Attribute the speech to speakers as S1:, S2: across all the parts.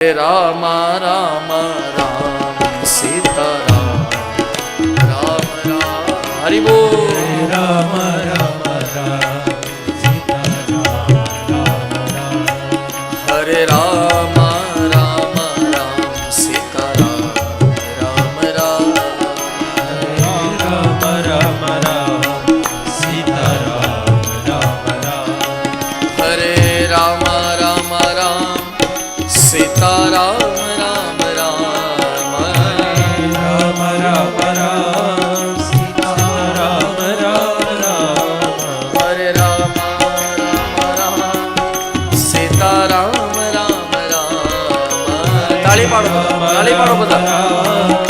S1: રામ રામ રામ સીતારામ રામ રામ હરિબો
S2: રામ
S1: તાળી પાડો તાળી પાડો બધા.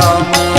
S1: long.